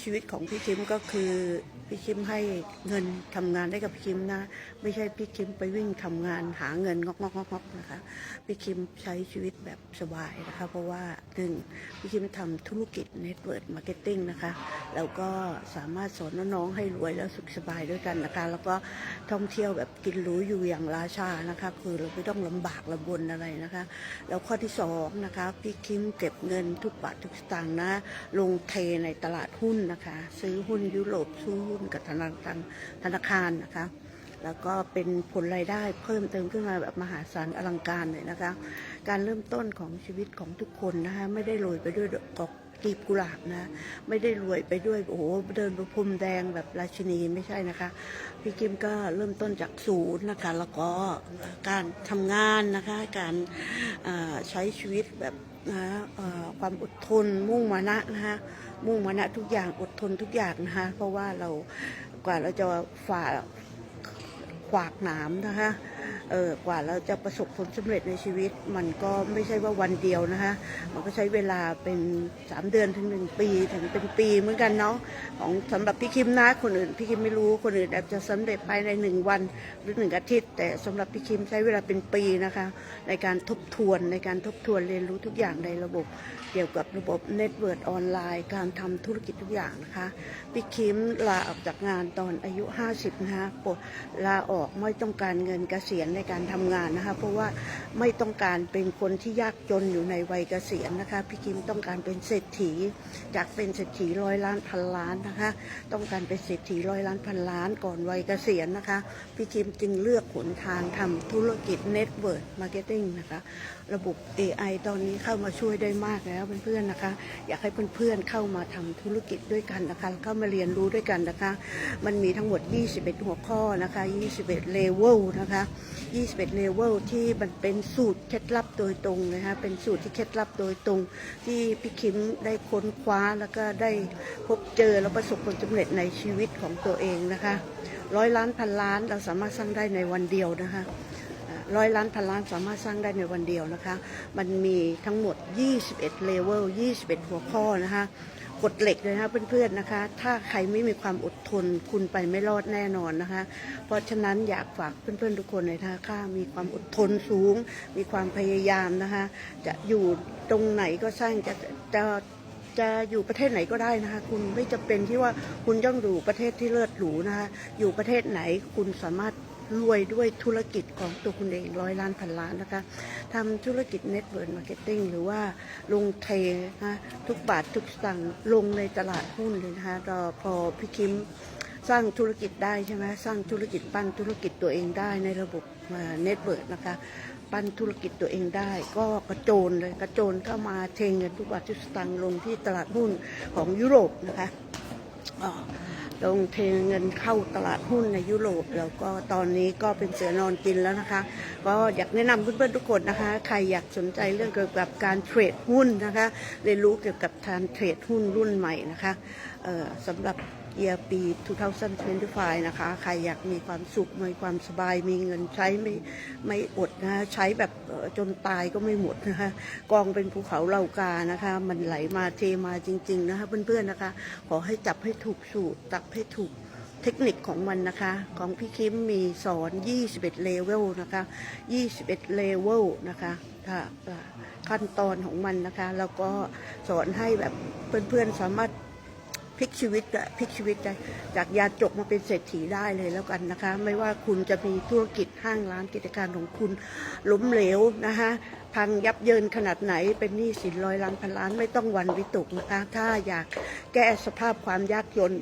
ชีวิตของพี่คิมก็คือพี่คิมให้เงินทำงานได้กับพี่คิมนะ ไม่ใช่พี่คิมไปวิ่งทำงานหาเงินงอกงอกงอกนะคะพี่คิมใช้ชีวิตแบบสบายนะคะ เพราะว่าหนึ่งพี่คิมทำธุรกิจเน็ตเวิร์ดมาร์เก็ตติ้งนะคะแล้วก็สามารถสอนน้องๆให้รวยแล้วสุขสบายด้วยกันนะคะ แล้วก็ท่องเที่ยวแบบกินหรูอยู่อย่างราชานะคะ คือเราไม่ต้องลำบากลำบนอะไรนะคะ แล้วข้อที่สองนะคะพี่คิมเก็บเงินทุกบาททุกสตางค์นะลงเทในตลาดหุ้นนะคะ ซื้อหุ้นยุโรปซื้อหุ้นกับธนาคารธนาคารนะคะ แล้วก็เป็นผลรายได้เพิ่มเติมขึ้นมาแบบมหาศาลอลังการเลยนะคะ การเริ่มต้นของชีวิตของทุกคนนะคะไม่ได้โรยไปด้วยดอกกีบกุหลาบนะไม่ได้รวยไปด้วยโอ้โหเดินประพรมแดงแบบราชินีไม่ใช่นะคะ พี่กิมก็เริ่มต้นจากศูนย์นะคะแล้วก็การทำงานนะคะการใช้ชีวิตแบบ นะความอดทนมุ่งมานะนะคะมุ่งมานะทุกอย่างอดทนทุกอย่างนะคะเพราะว่าเรากว่าเราจะฝ่าขวากหนามนะคะ เออกว่าเราจะประสบผลสำเร็จในชีวิต มันก็ไม่ใช่ว่าวันเดียวนะคะมันก็ใช้เวลาเป็นสามเดือนถึงหนึ่งปีถึงเป็นปีเหมือนกันเนาะของสำหรับพี่คิมนะคนอื่นพี่คิมไม่รู้คนอื่นอาจจะสำเร็จภายในหนึ่งวันหรือหนึ่งอาทิตย์ แต่สำหรับพี่คิมใช้เวลาเป็นปีนะคะ ในการทบทวนในการทบทวนเรียนรู้ทุกอย่างในระบบ เกี่ยวกับระบบเน็ตเวิร์ดออนไลน์ การทำธุรกิจทุกอย่างนะคะพี่คิมลาออกจากงานตอนอายุ 50นะคะปลดลาออกไม่ต้องการเงินเกษียณในการทำงานนะคะ เพราะว่าไม่ต้องการเป็นคนที่ยากจนอยู่ในวัยเกษียณนะคะ พี่คิมต้องการเป็นเศรษฐีจากเป็นเศรษฐีร้อยล้านพันล้านนะคะ ต้องการเป็นเศรษฐีร้อยล้านพันล้านก่อนวัยเกษียณนะคะ พี่คิมจึงเลือกหนทางทำธุรกิจเน็ตเวิร์ดมาร์เก็ตติ้งนะคะ ระบบ AI ตอนนี้เข้ามาช่วยได้มากแล้วเพื่อนๆนะคะ อยากให้เพื่อนๆเข้ามาทำธุรกิจด้วยกันนะคะเข้ามาเรียนรู้ด้วยกันนะคะ มันมีทั้งหมด 21 หัวข้อนะคะ 21 เลเวลนะคะ21เลเวลที่มันเป็นสูตรเคล็ดลับโดยตรงนะคะเป็นสูตรที่เคล็ดลับโดยตรง ที่พี่คิมได้ค้นคว้าแล้วก็ได้พบเจอแล้วประสบผลสำเร็จในชีวิตของตัวเองนะคะร้อยล้านพันล้านเราสามารถสร้างได้ในวันเดียวนะคะร้อยล้านพันล้านสามารถสร้างได้ในวันเดียวนะคะ มันมีทั้งหมด 21เลเวล 21 หัวข้อนะคะ กฎเหล็กเลยนะคะเพื่อนๆนะคะ ถ้าใครไม่มีความอดทนคุณไปไม่รอดแน่นอนนะคะ เพราะฉะนั้นอยากฝากเพื่อนๆทุกคนเลยนะคะถ้ามีความอดทนสูง มีความพยายามนะคะ จะอยู่ตรงไหนก็ช่างจะจะจะอยู่ประเทศไหนก็ได้นะคะ คุณไม่จำเป็นที่ว่าคุณต้องอยู่ประเทศที่เลิศหรูนะคะ อยู่ประเทศไหนคุณสามารถ รวยด้วยธุรกิจของตัวคุณเองร้อยล้านพันล้านนะคะทำธุรกิจเน็ตเวิร์ดมาร์เก็ตติ้งหรือว่าลงเทนะทุกบาททุกสตังลงในตลาดหุ้นเลยนะคะราพอพี่คิมสร้างธุรกิจได้ใช่ไหมสร้างธุรกิจปั้นธุรกิจตัวเองได้ในระบบเน็ตเวิร์ดนะคะปั้นธุรกิจตัวเองได้ ก็กระโจนเลยกระโจนเข้ามาเทเงินทุกบาททุกสตางค์ลงที่ตลาดหุ้นของยุโรปนะคะอ่า ลงเทเงินเข้าตลาดหุ้นในยุโรป แล้วก็ตอนนี้ก็เป็นเสือนอนกินแล้วนะคะ ก็อยากแนะนำเพื่อนๆทุกคนนะคะ ใครอยากสนใจเรื่องเกี่ยวกับการเทรดหุ้นนะคะเรียนรู้เกี่ยวกับการเทรดหุ้นรุ่นใหม่นะคะสำหรับ year ปี 2025 นะคะ ใครอยากมีความสุข มีความสบาย มีเงินใช้ไม่ไม่อดนะคะใช้แบบจนตายก็ไม่หมดนะคะกองเป็นภูเขาเหล่ากานะคะ มันไหลมาเทมาจริง ๆ นะคะเพื่อนๆนะคะ ขอให้จับให้ถูกสูตรจับให้ถูกเทคนิคของมันนะคะ ของพี่คิมมีสอน 21 เลเวลนะคะ 21 เลเวลนะคะค่ะขั้นตอนของมันนะคะ แล้วก็สอนให้แบบเพื่อนๆสามารถ พลิกชีวิตอะพลิกชีวิตได้จากยาจกมาเป็นเศรษฐีได้เลยแล้วกันนะคะ ไม่ว่าคุณจะมีธุรกิจห้างร้านกิจการของคุณล้มเหลวนะคะพังยับเยินขนาดไหนเป็นหนี้สินร้อยล้านพันล้านไม่ต้องวันวิตกนะคะ ถ้าอยากแก้สภาพความยากจน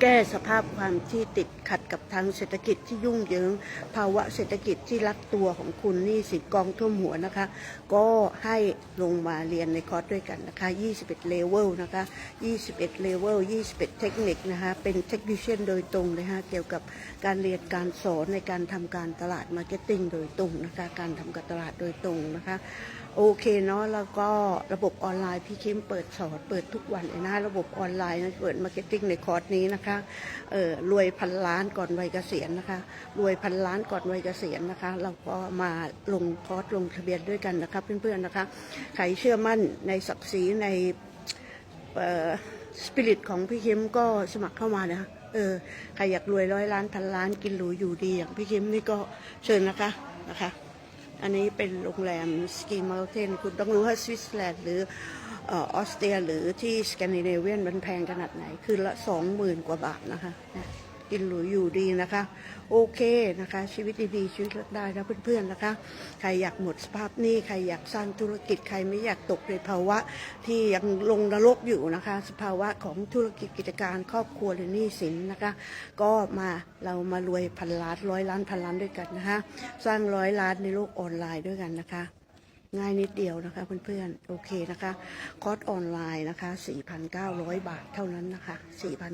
แก้สภาพความที่ติดขัดกับทางเศรษฐกิจที่ยุ่งเหยิง ภาวะเศรษฐกิจที่รักตัวของคุณนี่สิกองท่วมหัวนะคะ ก็ให้ลงมาเรียนในคอร์สด้วยกันนะคะ 21 เลเวลนะคะ 21 เลเวล 21 เทคนิคนะคะ เป็นเทคนิชเชนโดยตรงเลยฮะเกี่ยวกับการเรียนการสอนในการทำการตลาดมาร์เก็ตติ้งโดยตรงนะคะ การทำการตลาดโดยตรงนะคะโอเคเนาะแล้วก็ระบบออนไลน์พี่คิมเปิดสอนเปิดทุกวันเลยนะระบบออนไลน์นะเปิดมาร์เก็ตติ้งในคอร์สนี้นะคะเออรวยพันล้านก่อนวัยเกษียณนะคะรวยพันล้านก่อนวัยเกษียณนะคะเราก็มาลงคอร์สลงทะเบียนด้วยกันนะคะเพื่อนๆนะคะใครเชื่อมั่นในศักดิ์ศรีในเอ่อสปิริตของพี่คิมก็สมัครเข้ามานะเออใครอยากรวยร้อยล้านพันล้านกินหรูอยู่ดีอย่างพี่คิมนี่ก็เชิญนะคะนะคะ อันนี้เป็นโรงแรมสกีม u ลเทนคุณต้องรู้ว่าสวิตเซอร์แลนด์หรือออสเตรียหรือที่สแกนดิเนเวียนมันแพงขนาดไหน คืนละสองหมื่นกว่าบาทนะคะ กินหรูอยู่ดีนะคะ โอเคนะคะ ชีวิตดีๆชีวิตเลือกได้นะเพื่อนๆนะคะ ใครอยากหมดสภาพหนี้ใครอยากสร้างธุรกิจใครไม่อยากตกในภาวะ ที่ยังลงนรกอยู่นะคะ สภาวะของธุรกิจกิจการครอบครัวหรือหนี้สินนะคะ ก็มาเรามารวยพันล้านร้อยล้านพันล้านด้วยกันนะคะสร้างร้อยล้านในโลกออนไลน์ด้วยกันนะคะ ง่ายนิดเดียวนะคะเพื่อนๆ โอเคนะคะคอร์สออนไลน์นะคะ 4,900 บาทเท่านั้นนะคะ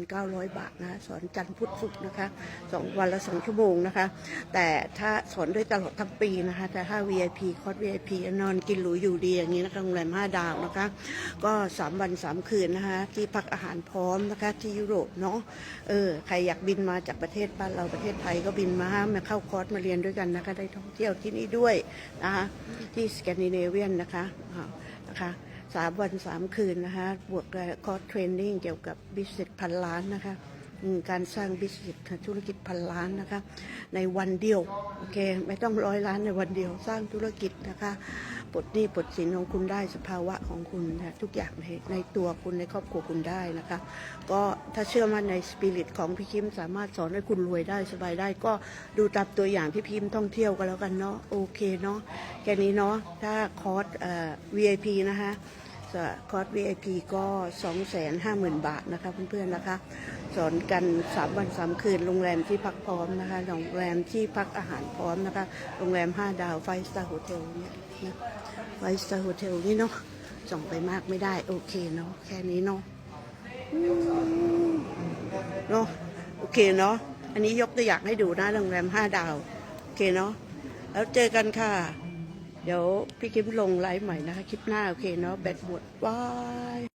4,900 บาทนะะสอนจันทร์พุธศุกร์นะคะสองวันละสองชั่วโมงนะคะ แต่ถ้าสอนด้วยตลอดทั้งปีนะคะ แต่ถ้า VIP คอร์ส VIP นอนกินหรูอยู่ดีอย่างนี้นะคะโรงแรม5ดาวนะคะ ก็ 3 วัน 3 คืนนะคะ ที่พักอาหารพร้อมนะคะ ที่ยุโรปเนาะเออใครอยากบินมาจากประเทศบ้านเราประเทศไทยก็บินมามาเข้าคอร์สมาเรียนด้วยกันนะคะได้ท่องเที่ยวที่นี่ด้วยนะคะที่สแกนดิเนเวียนนะคะนะคะสามวันสามคืนนะคะ บวกคอร์สเทรนนิ่งเกี่ยวกับบิสเนสพันล้านนะคะ การสร้างบิสเนสธุรกิจพันล้านนะคะ ในวันเดียวโอเค ไม่ต้องร้อยล้านในวันเดียว สร้างธุรกิจนะคะปลดหนี้ปลดสินของคุณได้สภาวะของคุณนะทุกอย่างในในตัวคุณในครอบครัวคุณได้นะคะ ก็ถ้าเชื่อมั่นในสปิริตของพี่คิมสามารถสอนให้คุณรวยได้สบายได้ ก็ดูตามตัวอย่างพี่พิมท่องเที่ยวกันแล้วกันเนาะโอเคเนาะแค่นี้เนาะถ้าคอร์สเอ่อ VIP นะคะ คอร์ส VIP ก็ 250,000 บาทนะคะเพื่อนๆนะคะ สอนกัน 3 วัน 3 คืน โรงแรมที่พักพร้อมนะคะ โรงแรมที่พักอาหารพร้อมนะคะ โรงแรม 5 ดาวไฟสตาร์โฮเทลเนี่ยนะไฟสตาร์โฮเทลนี่เนาะ ส่งไปมากไม่ได้ โอเคเนาะ แค่นี้เนาะเนาะ โอเคเนาะ อันนี้ยกตัวอย่างให้ดูนะ โรงแรมห้าดาว โอเคเนาะ แล้วเจอกันค่ะ เดี๋ยวพี่คิมลงไลฟ์ใหม่นะคะ คลิปหน้า โอเคเนาะแบตหมดบาย